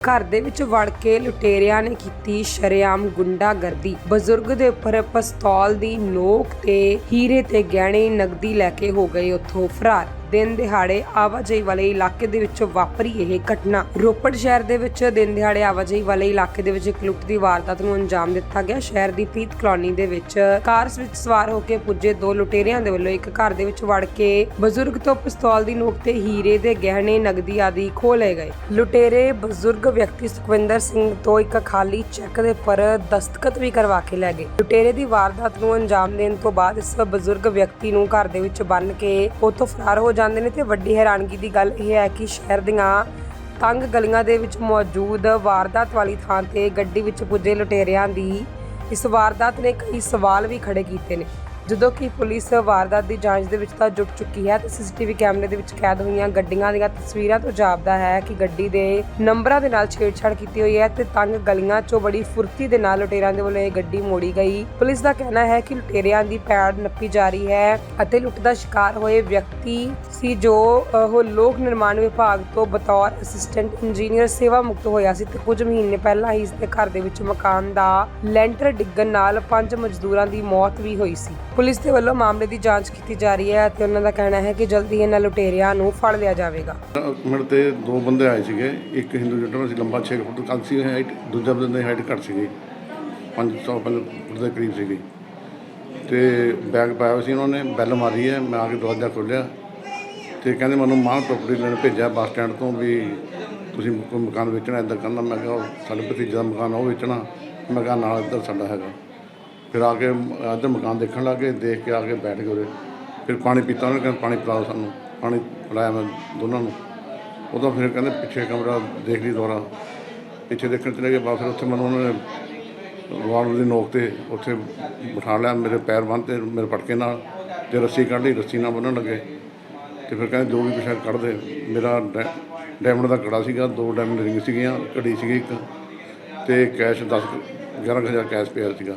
ਘਰ ਦੇ ਵਿੱਚ ਵੜ ਕੇ ਲੁਟੇਰਿਆਂ ਨੇ ਕੀਤੀ ਸ਼ਰੇਆਮ ਗੁੰਡਾਗਰਦੀ। ਬਜ਼ੁਰਗ ਦੇ ਉੱਪਰ ਪਿਸਤੌਲ ਦੀ ਨੋਕ ਤੇ ਹੀਰੇ ਤੇ ਗਹਿਣੇ ਨਗਦੀ ਲੈ ਕੇ ਹੋ ਗਏ ਉੱਥੋਂ ਫਰਾਰ। ਦਿਨ ਦਿਹਾੜੇ ਆਵਾਜਾਈ ਵਾਲੇ ਇਲਾਕੇ ਦੇ ਵਿੱਚ ਵਾਪਰੀ ਇਹ ਘਟਨਾ। ਰੋਪੜ ਸ਼ਹਿਰ ਦੇ ਵਿੱਚ ਦਿਨ ਦਿਹਾੜੇ ਆਵਾਜਾਈ ਵਾਲੇ ਇਲਾਕੇ ਦੇ ਵਿੱਚ ਇੱਕ ਲੁੱਟ ਦੀ ਵਾਰਦਾਤ ਨੂੰ ਅੰਜਾਮ ਦਿੱਤਾ ਗਿਆ। ਸ਼ਹਿਰ ਦੀ ਪ੍ਰੀਤ ਕਲੋਨੀ ਦੇ ਵਿੱਚ ਕਾਰ ਵਿੱਚ ਸਵਾਰ ਹੋ ਕੇ ਪੁੱਜੇ ਦੋ ਲੁਟੇਰਿਆਂ ਦੇ ਵੱਲੋਂ ਇੱਕ ਘਰ ਦੇ ਵਿੱਚ ਵੜ ਕੇ ਬਜ਼ੁਰਗ ਤੋਂ ਪਿਸਤੌਲ ਦੀ ਨੋਕ ਤੇ ਹੀਰੇ ਦੇ ਗਹਿਣੇ, ਨਗਦੀ ਆਦਿ ਖੋਹ ਲਏ ਗਏ। ਲੁਟੇਰੇ ਬਜ਼ੁਰਗ ਵਿਅਕਤੀ ਸੁਖਵਿੰਦਰ ਸਿੰਘ ਤੋਂ ਇੱਕ ਖਾਲੀ ਚੈੱਕ ਦੇ ਉੱਪਰ ਦਸਤਖਤ ਵੀ ਕਰਵਾ ਕੇ ਲੈ ਗਏ। ਲੁਟੇਰੇ ਦੀ ਵਾਰਦਾਤ ਨੂੰ ਅੰਜਾਮ ਦੇਣ ਤੋਂ ਬਾਅਦ ਇਸ ਬਜ਼ੁਰਗ ਵਿਅਕਤੀ ਨੂੰ ਘਰ ਦੇ ਵਿੱਚ ਬੰਨ ਕੇ ਉੱਥੋਂ ਫਰਾਰ ਹੋ ਜਾਂਦੇ ਨੇ ਤੇ ਵੱਡੀ ਹੈਰਾਨਗੀ ਦੀ ਗੱਲ ਇਹ ਹੈ ਕਿ ਸ਼ਹਿਰ ਦੀਆਂ ਤੰਗ ਗਲੀਆਂ ਦੇ ਵਿੱਚ ਮੌਜੂਦ ਵਾਰਦਾਤ ਵਾਲੀ ਥਾਂ ਤੇ ਗੱਡੀ ਵਿੱਚ ਪੁੱਜੇ ਲੁਟੇਰਿਆਂ ਦੀ ਇਸ ਵਾਰਦਾਤ ਨੇ ਕਈ ਸਵਾਲ ਵੀ ਖੜੇ ਕੀਤੇ ਨੇ। ਜਦੋਂ ਕਿ ਪੁਲਿਸ ਵਾਰਦਾਤ ਦੀ ਜਾਂਚ ਦੇ ਵਿੱਚ ਤਾਂ ਜੁਟ ਚੁੱਕੀ ਹੈ ਤੇ ਸੀਸੀਟੀਵੀ ਕੈਮਰੇ ਦੇ ਵਿੱਚ ਕੈਦ ਹੋਈਆਂ ਗੱਡੀਆਂ ਦੀਆਂ ਤਸਵੀਰਾਂ ਤੋਂ ਜਾਪਦਾ ਹੈ ਕਿ ਗੱਡੀ ਦੇ ਨੰਬਰਾਂ ਦੇ ਨਾਲ ਛੇੜਛਾੜ ਕੀਤੀ ਹੋਈ ਹੈ ਤੇ ਤੰਗ ਗਲੀਆਂ 'ਚੋਂ ਬੜੀ ਫੁਰਤੀ ਦੇ ਨਾਲ ਲੁਟੇਰਿਆਂ ਦੇ ਵੱਲੋਂ ਇਹ ਗੱਡੀ ਮੋੜੀ ਗਈ। ਪੁਲਿਸ ਦਾ ਕਹਿਣਾ ਹੈ ਕਿ ਲੁਟੇਰਿਆਂ ਦੀ ਪੈੜ ਨੱਪੀ ਜਾ ਰਹੀ ਹੈ ਅਤੇ ਲੁੱਟ ਦਾ ਸ਼ਿਕਾਰ ਹੋਏ ਵਿਅਕਤੀ ਸੀ ਜੋ ਉਹ ਲੋਕ ਨਿਰਮਾਣ ਵਿਭਾਗ ਤੋਂ ਬਤੌਰ ਅਸਿਸਟੈਂਟ ਇੰਜੀਨੀਅਰ ਸੇਵਾ ਮੁਕਤ ਹੋਇਆ ਸੀ ਤੇ ਕੁਝ ਮਹੀਨੇ ਪਹਿਲਾਂ ਹੀ ਇਸ ਦੇ ਘਰ ਦੇ ਵਿੱਚ ਮਕਾਨ ਦਾ ਲੈਂਟਰ ਡਿੱਗਣ ਨਾਲ ਪੰਜ ਮਜ਼ਦੂਰਾਂ ਦੀ ਮੌਤ ਵੀ ਹੋਈ ਸੀ। ਪੁਲਿਸ ਦੇ ਵੱਲੋਂ ਮਾਮਲੇ ਦੀ ਜਾਂਚ ਕੀਤੀ ਜਾ ਰਹੀ ਹੈ ਅਤੇ ਉਹਨਾਂ ਦਾ ਕਹਿਣਾ ਹੈ ਕਿ ਜਲਦੀ ਇਹਨਾਂ ਲੁਟੇਰਿਆਂ ਨੂੰ ਫੜ ਲਿਆ ਜਾਵੇਗਾ। ਮਿੰਟ ਤੇ ਦੋ ਬੰਦੇ ਆਏ ਸੀਗੇ, ਇੱਕ ਹਿੰਦੂ ਜੱਟਾ ਸੀ, ਲੰਬਾ 6 ਫੁੱਟ ਕੱਦ ਸੀ ਹਾਈਟ ਦੂਜਾ ਬੰਦੇ ਦੀ ਹਾਈਟ ਘੱਟ ਸੀਗੀ 500 ਫੁੱਟ ਦੇ ਕਰੀਬ ਸੀਗੀ। ਤੇ ਬੈਗ ਪਾਇਆ ਹੋਇਆ ਸੀ ਉਹਨਾਂ ਨੇ ਬੈਲ ਮਾਰੀ ਹੈ, ਮੈਂ ਆ ਕੇ ਦਰਵਾਜ਼ਾ ਖੋਲ੍ਹਿਆ ਤੇ ਕਹਿੰਦੇ ਮੈਨੂੰ ਮਾਂ ਪ੍ਰੋਪਰਟੀ ਲੈਣ ਭੇਜਿਆ ਬੱਸ ਸਟੈਂਡ ਤੋਂ ਵੀ ਤੁਸੀਂ ਕੋਈ ਮਕਾਨ ਵੇਚਣਾ ਇੱਦਾਂ ਕਰਨਾ। ਮੈਂ ਕਿਹਾ ਉਹ, ਸਾਡੇ ਭਤੀਜੇ ਦਾ ਮਕਾਨ ਉਹ ਵੇਚਣਾ। ਮੈਂ ਕਿਹਾ, ਨਾਲ ਇੱਧਰ ਸਾਡਾ ਹੈਗਾ। ਫਿਰ ਆ ਕੇ ਇੱਧਰ ਮਕਾਨ ਦੇਖਣ ਲੱਗੇ ਦੇਖ ਕੇ ਆ ਕੇ ਬੈਠ ਗਏ ਉਰੇ। ਫਿਰ ਪਾਣੀ ਪੀਤਾ ਉਹਨਾਂ ਕਹਿੰਦੇ ਪਾਣੀ ਪਿਲਾਓ ਸਾਨੂੰ। ਪਾਣੀ ਪਿਲਾਇਆ ਮੈਂ ਦੋਨਾਂ ਨੂੰ। ਉਦੋਂ ਫਿਰ ਕਹਿੰਦੇ ਪਿੱਛੇ ਕਮਰਾ ਦੇਖ ਲਈ ਦੁਬਾਰਾ। ਪਿੱਛੇ ਦੇਖਣ ਚਲੇ ਗਏ ਬਾਅਦ ਫਿਰ ਉੱਥੇ ਮੈਨੂੰ ਉਹਨਾਂ ਨੇ ਰਿਵਾਲਵਰ ਦੀ ਨੋਕ ਤੇ ਉੱਥੇ ਬਿਠਾ ਲਿਆ ਮੇਰੇ ਪੈਰ ਬੰਨ੍ਹ ਮੇਰੇ ਪਟਕੇ ਨਾਲ। ਤੇ ਰੱਸੀ ਕੱਢ ਲਈ, ਰੱਸੀ ਨਾਲ ਬੰਨ੍ਹਣ ਲੱਗੇ। ਤੇ ਫਿਰ ਕਹਿੰਦੇ ਜੋ ਵੀ ਪਿੱਛੇ ਕੱਢ ਦੇ। ਮੇਰਾ ਡੈ- ਡਾਇਮੰਡ ਦਾ ਕੜਾ ਸੀਗਾ, ਦੋ ਡਾਇਮੰਡ ਰਿੰਗ ਸੀਗੀਆਂ, ਘੜੀ ਸੀਗੀ ਇੱਕ। ਤੇ ਕੈਸ਼ 10 11000 ਕੈਸ਼ ਪਿਆ ਸੀਗਾ।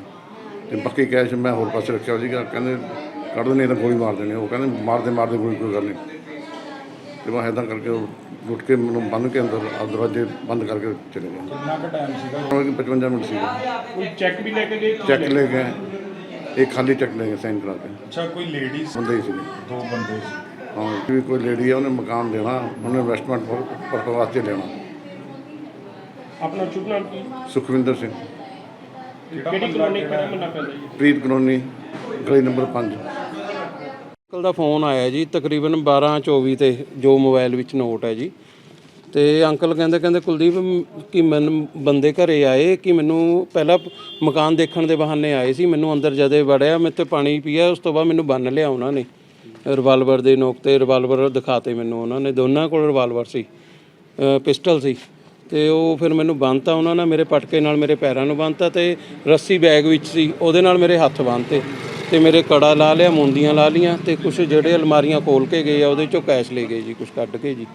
ਤੇ ਬਾਕੀ ਕੈਸ਼ ਮੈਂ ਹੋਰ ਪਾਸੇ ਰੱਖਿਆ ਸੀਗਾ ਕਹਿੰਦੇ ਕੱਢ ਦੇ ਨਹੀਂ ਤਾਂ ਗੋਲੀ ਮਾਰ ਦੇਣੀ ਉਹ ਕਹਿੰਦੇ ਮਾਰਦੇ ਮਾਰਦੇ ਗੋਲੀ ਕੋਈ ਗੱਲ ਨਹੀਂ। ਤੇ ਮੈਂ ਇੱਦਾਂ ਕਰਕੇ ਲੁੱਟ ਕੇ ਮੈਨੂੰ ਬੰਨ ਕੇ ਅੰਦਰ ਆ ਦਰਵਾਜ਼ੇ ਬੰਦ ਕਰਕੇ ਚਲੇ ਗਏ। ਕਿੰਨਾ ਕੁ ਟਾਈਮ ਸੀਗਾ? ਉਹ ਕਿ 55 ਮਿੰਟ ਸੀਗਾ। ਕੋਈ ਚੈੱਕ ਵੀ ਲੈ ਕੇ ਗਏ ਕਿ ਚੈੱਕ ਲੈ ਗਏ ਇੱਕ ਖਾਲੀ ਚੈੱਕ ਲੈ ਗਏ ਸਾਈਨ ਕਰਾ ਕੇ। ਅੱਛਾ ਕੋਈ ਲੇਡੀ ਬੰਦੇ ਹੀ ਸੀਗੇ। ਦੋ ਬੰਦੇ ਸੀ। ਹਾਂ ਵੀ ਕੋਈ ਲੇਡੀ ਆ ਉਹਨੇ ਮਕਾਨ ਦੇਣਾ ਉਹਨੇ ਇਨਵੈਸਟਮੈਂਟ ਪਰਪਸ ਵਾਸਤੇ ਲੈਣਾ ਆਪਣਾ ਨਾਮ ਕੀ? ਸੁਖਵਿੰਦਰ ਸਿੰਘ। ਕਿਹੜੀ ਕਲੋਨੀ ਕਿਹੜਾ ਮੰਨਾ ਪੈਂਦਾ ਜੀ? ਪ੍ਰੀਤ ਕਲੋਨੀ ਗਲੀ ਨੰਬਰ 5 ਅੰਕਲ ਦਾ ਫੋਨ ਆਇਆ ਜੀ ਤਕਰੀਬਨ 12:24 ਤੇ ਜੋ ਮੋਬਾਈਲ ਵਿੱਚ ਨੋਟ ਹੈ ਜੀ। ਤੇ ਅੰਕਲ ਕਹਿੰਦੇ ਕਹਿੰਦੇ ਕੁਲਦੀਪ ਕਿ ਮੈਨੂੰ ਬੰਦੇ ਘਰੇ ਆਏ ਕਿ ਮੈਨੂੰ ਪਹਿਲਾਂ ਮਕਾਨ ਦੇਖਣ ਦੇ ਬਹਾਨੇ ਆਏ ਸੀ ਮੈਨੂੰ ਅੰਦਰ ਜਦੇ ਵੜਿਆ ਮੈਂ ਤੇ ਪਾਣੀ ਪੀਆ ਉਸ ਤੋਂ ਬਾਅਦ ਮੈਨੂੰ ਬੰਨ ਲਿਆ ਉਹਨਾਂ ਨੇ। ਰਿਵਾਲਵਰ ਦੇ ਨੋਕ ਤੇ ਰਿਵਾਲਵਰ ਦਿਖਾਤੇ ਮੈਨੂੰ ਉਹਨਾਂ ਨੇ ਦੋਨਾਂ ਕੋਲ ਰਿਵਾਲਵਰ ਸੀ ਪਿਸਟਲ ਸੀ। ਤੇ ਉਹ ਫਿਰ ਮੈਨੂੰ ਬੰਨਤਾ ਉਹਨਾਂ ਨੇ ਮੇਰੇ ਪਟਕੇ ਨਾਲ ਮੇਰੇ ਪੈਰਾਂ ਨੂੰ ਬੰਨਤਾ ਤੇ ਰੱਸੀ ਬੈਗ ਵਿੱਚ ਸੀ ਉਹਦੇ ਨਾਲ ਮੇਰੇ ਹੱਥ ਬੰਨਤੇ ਤੇ ਮੇਰੇ ਕੜਾ ਲਾ ਲਿਆ ਮੁੰਦੀਆਂ ਲਾ ਲੀਆਂ ਤੇ ਕੁਝ ਜਿਹੜੇ ਅਲਮਾਰੀਆਂ ਖੋਲ ਕੇ ਗਏ ਆ ਉਹਦੇ ਚੋਂ ਕੈਸ਼ ਲੈ ਗਏ ਜੀ ਕੁਝ ਕੱਢ ਕੇ ਜੀ।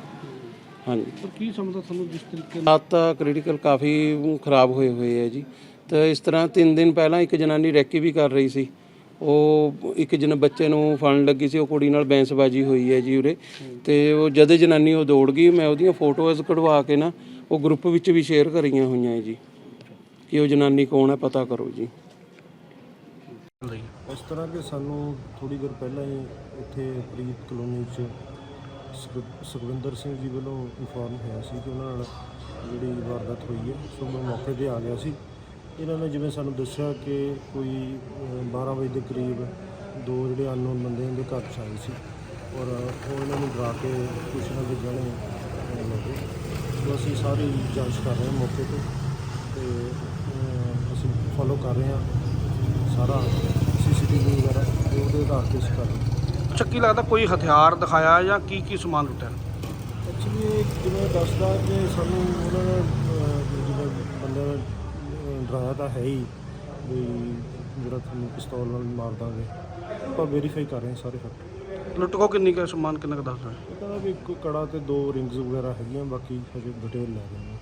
ਹਾਂਜੀ। ਪਰ ਕੀ ਸਮਝਦਾ ਤੁਹਾਨੂੰ ਜਿਸ ਤਰੀਕੇ ਹਾਲਾਤ ਤਾਂ ਕ੍ਰਿਟੀਕਲ ਕਾਫੀ ਖਰਾਬ ਹੋਏ ਹੋਏ ਹੈ ਜੀ। ਤਾਂ ਇਸ ਤਰ੍ਹਾਂ ਤਿੰਨ ਦਿਨ ਪਹਿਲਾਂ ਇੱਕ ਜਨਾਨੀ ਰੈਕੀ ਵੀ ਕਰ ਰਹੀ ਸੀ। ਉਹ ਇੱਕ ਜਨ ਬੱਚੇ ਨੂੰ ਫੜਨ ਲੱਗੀ ਸੀ ਉਹ ਕੁੜੀ ਨਾਲ ਬੈਂਸਬਾਜੀ ਹੋਈ ਹੈ ਜੀ ਉਰੇ। ਤੇ ਉਹ ਜਦ ਜਨਾਨੀ ਉਹ ਦੌੜ ਗਈ ਮੈਂ ਉਹਦੀਆਂ ਫੋਟੋਜ਼ ਕਢਵਾ ਕੇ ਨਾ ਉਹ ਗਰੁੱਪ ਵਿੱਚ ਵੀ ਸ਼ੇਅਰ ਕਰੀਆਂ ਹੋਈਆਂ ਹੈ ਜੀ। ਕਿ ਉਹ ਜਨਾਨੀ ਕੌਣ ਹੈ ਪਤਾ ਕਰੋ ਜੀ। ਇਸ ਤਰ੍ਹਾਂ ਕਿ ਸਾਨੂੰ ਥੋੜੀ ਦੇਰ ਪਹਿਲਾਂ ਹੀ ਇੱਥੇ ਪ੍ਰੀਤ ਕਲੋਨੀ 'ਚ ਸੁਖ- ਸੁਖਵਿੰਦਰ ਸਿੰਘ ਜੀ ਵੱਲੋਂ ਇਨਫੋਰਮ ਹੋਇਆ ਸੀ ਕਿ ਉਹਨਾਂ ਨਾਲ ਜਿਹੜੀ ਵਾਰਦਾਤ ਹੋਈ ਹੈ ਸੋ ਮੈਂ ਮੌਕੇ ਤੇ ਆ ਗਿਆ ਸੀ। ਇਹਨਾਂ ਨੇ ਜਿਵੇਂ ਸਾਨੂੰ ਦੱਸਿਆ ਕਿ ਕੋਈ ਅਹ, 12 ਵਜੇ ਦੇ ਕਰੀਬ ਦੋ ਜਿਹੜੇ ਅਨਨੋਨ ਬੰਦੇ ਇਹਦੇ ਘਰ 'ਚ ਆਏ ਸੀ ਔਰ ਉਹ ਇਹਨਾਂ ਨੂੰ ਡਰਾ ਕੇ ਕੁਛ ਇਹਨਾਂ ਦੇ ਗਹਿਣੇ ਅਹ, ਸੋ ਅਸੀਂ ਸਾਰੀ ਜਾਂਚ ਕਰ ਰਹੇ ਹਾਂ ਮੌਕੇ ਤੇ ਤੇ ਅਹ, ਅਸੀਂ ਫੋਲੋ ਕਰ ਰਹੇ ਹਾਂ ਸਾਰਾ ਸੀਸੀਟੀਵੀ ਵਗੈਰਾ ਉਹਦੇ ਆਧਾਰ ਤੇ ਅਸੀਂ ਕਰ ਰਹੇ ਹਾਂ। ਅੱਛਾ ਕੀ ਲੱਗਦਾ ਕੋਈ ਹਥਿਆਰ ਦਿਖਾਇਆ ਜਾਂ ਕੀ ਕੀ ਸਮਾਨ ਲੁੱਟਿਆ? ਐਕਚੁਅਲੀ ਜਿਵੇਂ ਦੱਸਦਾ ਕਿ ਸਾਨੂੰ ਉਹਨਾਂ ਨੇ ਅਹ, ਜਿਵੇਂ ਬੰਦੇ ਨੇ ਅਹ, ਡਰਾਇਆ ਤਾਂ ਹੈ ਹੀ ਵੀ ਜਿਹੜਾ ਤੁਹਾਨੂੰ ਪਿਸਤੌਲ ਨਾਲ ਮਾਰ ਦਾਂਗੇ। ਆਪਾਂ ਵੈਰੀਫਾਈ ਕਰ ਰਹੇ ਹਾਂ ਸਾਰੇ ਫੈਕਟ। ਲੁੱਟ ਕੋ ਕਿੰਨੀ ਕੁ ਸਮਾਨ ਕਿੰਨਾ ਕੁ ਦੱਸ ਰਹੇ ਕਹਿੰਦਾ ਵੀ ਇੱਕ ਕੜਾ ਤੇ ਦੋ ਰਿੰਗਸ ਵਗੈਰਾ ਹੈਗੀਆਂ, ਬਾਕੀ ਹਜੇ ਡਿਟੇਲ ਲੈ ਰਹੇ ਹਾਂ।